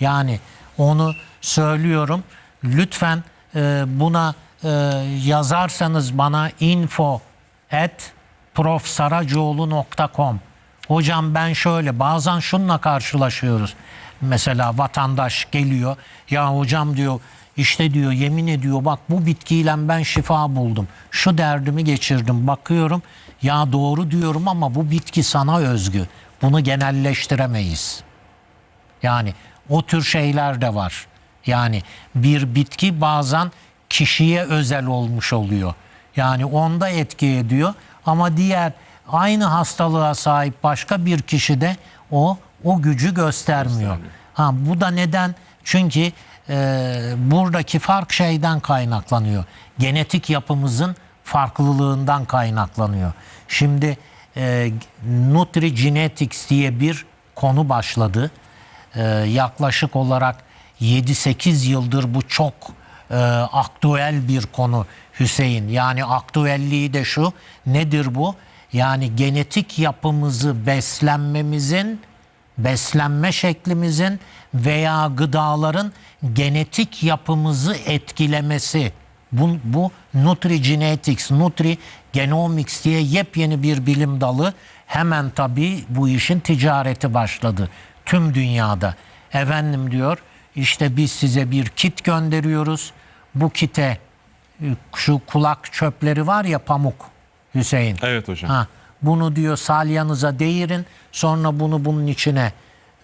Yani onu söylüyorum. Lütfen e, buna e, yazarsanız bana info at profsaracoğlu.com Hocam ben şöyle bazen şununla karşılaşıyoruz. Mesela vatandaş geliyor. Ya hocam diyor işte diyor yemin ediyor bak bu bitkiyle ben şifa buldum. Şu derdimi geçirdim. Bakıyorum ya doğru diyorum ama bu bitki sana özgü. Bunu genelleştiremeyiz. Yani o tür şeyler de var. Yani bir bitki bazen kişiye özel olmuş oluyor. Yani onda etki ediyor ama diğer aynı hastalığa sahip başka bir kişide o o gücü göstermiyor. Ha bu da neden? Çünkü e, buradaki fark şeyden kaynaklanıyor. Genetik yapımızın farklılığından kaynaklanıyor. Şimdi e, Nutrigenetics diye bir konu başladı. E, yaklaşık olarak 7-8 yıldır bu çok e, aktüel bir konu Hüseyin. Yani aktüelliği de şu nedir bu? Yani genetik yapımızı beslenmemizin, beslenme şeklimizin veya gıdaların genetik yapımızı etkilemesi. Bu, bu Nutrigenetics, Nutrigenomics diye yepyeni bir bilim dalı. Hemen tabii bu işin ticareti başladı tüm dünyada. Efendim diyor işte biz size bir kit gönderiyoruz. Bu kite e, şu kulak çöpleri var ya pamuk Hüseyin. Evet hocam. Ha, bunu diyor salyanıza değirin. Sonra bunu bunun içine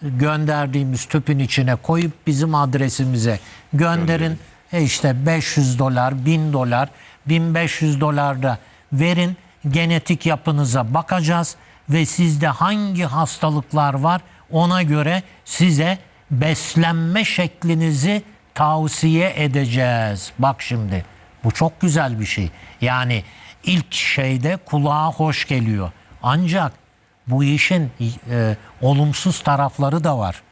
gönderdiğimiz tüpün içine koyup bizim adresimize gönderin. Gönderin. E işte 500 dolar, 1000 dolar, 1500 dolar da verin. Genetik yapınıza bakacağız ve sizde hangi hastalıklar var ona göre size beslenme şeklinizi tavsiye edeceğiz. Bak şimdi bu çok güzel bir şey. Yani ilk şeyde kulağa hoş geliyor. Ancak bu işin e, olumsuz tarafları da var.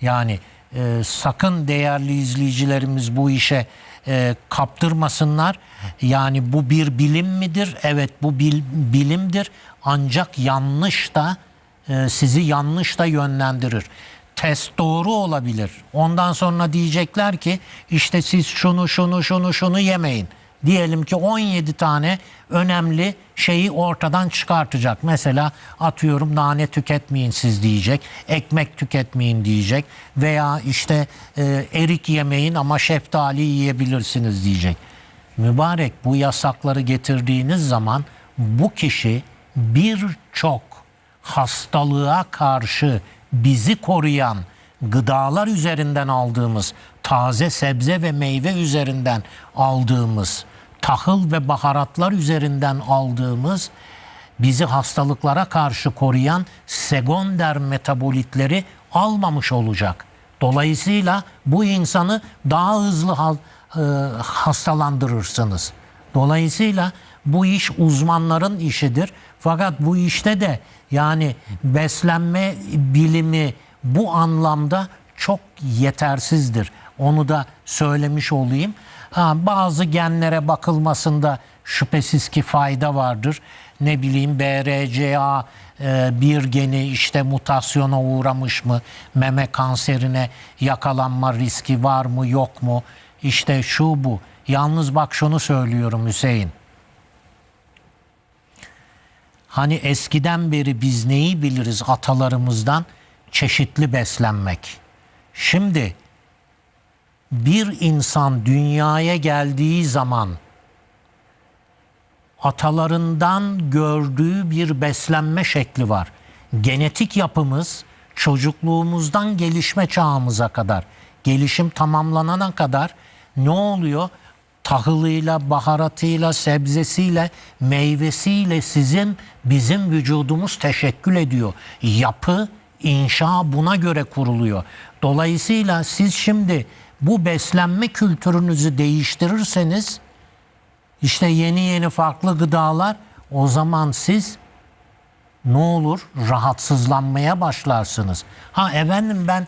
Yani e, sakın değerli izleyicilerimiz bu işe e, kaptırmasınlar. Yani bu bir bilim midir? Evet bu bil- bilimdir. Ancak yanlış da e, sizi yanlış da yönlendirir. Test doğru olabilir. Ondan sonra diyecekler ki işte siz şunu şunu şunu şunu yemeyin. Diyelim ki 17 tane önemli şeyi ortadan çıkartacak. Mesela atıyorum nane tüketmeyin siz diyecek. Ekmek tüketmeyin diyecek. Veya işte e, erik yemeyin ama şeftali yiyebilirsiniz diyecek. Mübarek bu yasakları getirdiğiniz zaman bu kişi birçok hastalığa karşı bizi koruyan gıdalar üzerinden aldığımız taze sebze ve meyve üzerinden aldığımız tahıl ve baharatlar üzerinden aldığımız bizi hastalıklara karşı koruyan sekonder metabolitleri almamış olacak. Dolayısıyla bu insanı daha hızlı e, hastalandırırsınız. Dolayısıyla bu iş uzmanların işidir. Fakat bu işte de yani beslenme bilimi bu anlamda çok yetersizdir. Onu da söylemiş olayım. Ha, bazı genlere bakılmasında şüphesiz ki fayda vardır. Ne bileyim BRCA e, bir geni işte mutasyona uğramış mı? Meme kanserine yakalanma riski var mı yok mu? İşte şu bu. Yalnız bak şunu söylüyorum Hüseyin. Hani eskiden beri biz neyi biliriz atalarımızdan? Çeşitli beslenmek. Şimdi bir insan dünyaya geldiği zaman atalarından gördüğü bir beslenme şekli var. Genetik yapımız çocukluğumuzdan gelişme çağımıza kadar, gelişim tamamlanana kadar ne oluyor? Tahılıyla, baharatıyla, sebzesiyle, meyvesiyle sizin bizim vücudumuz teşekkül ediyor. Yapı, inşa buna göre kuruluyor. Dolayısıyla siz şimdi bu beslenme kültürünüzü değiştirirseniz işte yeni yeni farklı gıdalar o zaman siz ne olur rahatsızlanmaya başlarsınız. Ha efendim ben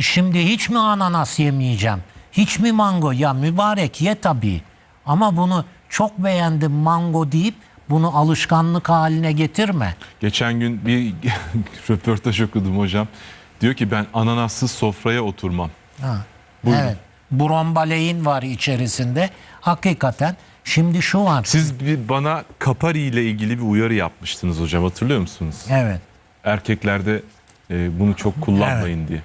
şimdi hiç mi ananas yemeyeceğim? Hiç mi mango? Ya mübarek ye tabii. Ama bunu çok beğendim mango deyip bunu alışkanlık haline getirme. Geçen gün bir röportaj okudum hocam. Diyor ki ben ananassız sofraya oturmam. Buyurun. Evet. Brombalein var içerisinde. Hakikaten şimdi şu var. Siz bir bana kapari ile ilgili bir uyarı yapmıştınız hocam hatırlıyor musunuz? Evet. Erkeklerde e, bunu çok kullanmayın diye.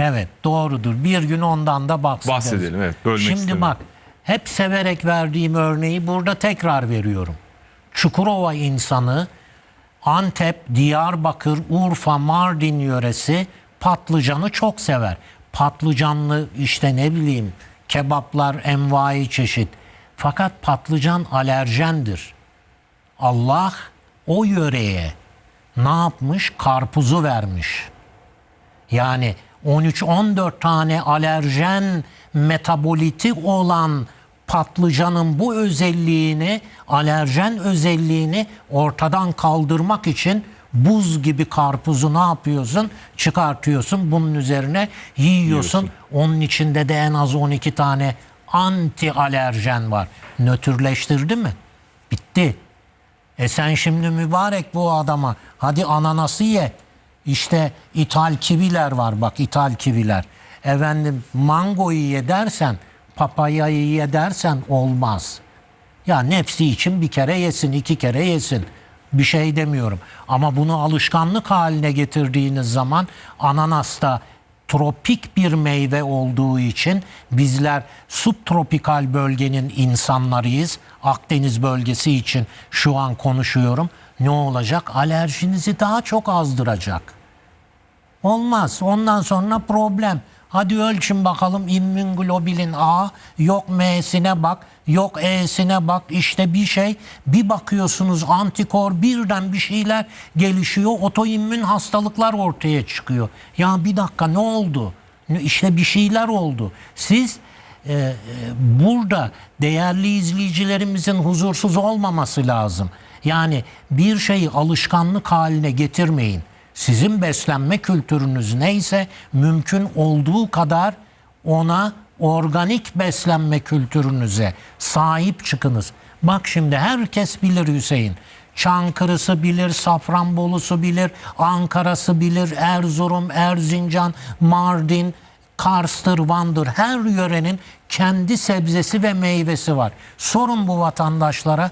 Evet doğrudur. Bir gün ondan da bahsederiz. Bahsedelim, evet, bölmek Şimdi bak hep severek verdiğim örneği burada tekrar veriyorum. Çukurova insanı Antep, Diyarbakır, Urfa, Mardin yöresi patlıcanı çok sever. Patlıcanlı işte ne bileyim kebaplar envai çeşit. Fakat patlıcan alerjendir. Allah o yöreye ne yapmış? Karpuzu vermiş. Yani 13-14 tane alerjen metaboliti olan patlıcanın bu özelliğini, alerjen özelliğini ortadan kaldırmak için buz gibi karpuzu ne yapıyorsun? Çıkartıyorsun. Bunun üzerine yiyorsun. Yiyorsun. Onun içinde de en az 12 tane anti alerjen var. Nötrleştirdi mi? Bitti. E sen şimdi mübarek bu adama hadi ananası ye. İşte ithal kiviler var bak ithal kiviler. Efendim mangoyu ye dersen papayayı ye dersen olmaz. Ya nefsi için bir kere yesin iki kere yesin. Bir şey demiyorum. Ama bunu alışkanlık haline getirdiğiniz zaman ananasta tropik bir meyve olduğu için bizler subtropikal bölgenin insanlarıyız. Akdeniz bölgesi için şu an konuşuyorum. Ne olacak? Alerjinizi daha çok azdıracak. Olmaz. Ondan sonra problem. Hadi ölçün bakalım immünoglobulin A, yok M'sine bak, yok E'sine bak. İşte bir şey, bir bakıyorsunuz antikor birden bir şeyler gelişiyor. Otoimmün hastalıklar ortaya çıkıyor. Ya bir dakika ne oldu? İşte bir şeyler oldu. Siz e, e, burada değerli izleyicilerimizin huzursuz olmaması lazım. Yani bir şeyi alışkanlık haline getirmeyin. Sizin beslenme kültürünüz neyse mümkün olduğu kadar ona organik beslenme kültürünüze sahip çıkınız. Bak şimdi herkes bilir Hüseyin. Çankırısı bilir, Safranbolusu bilir, Ankara'sı bilir, Erzurum, Erzincan, Mardin, Kars'tır, Van'dır. Her yörenin kendi sebzesi ve meyvesi var. Sorun bu vatandaşlara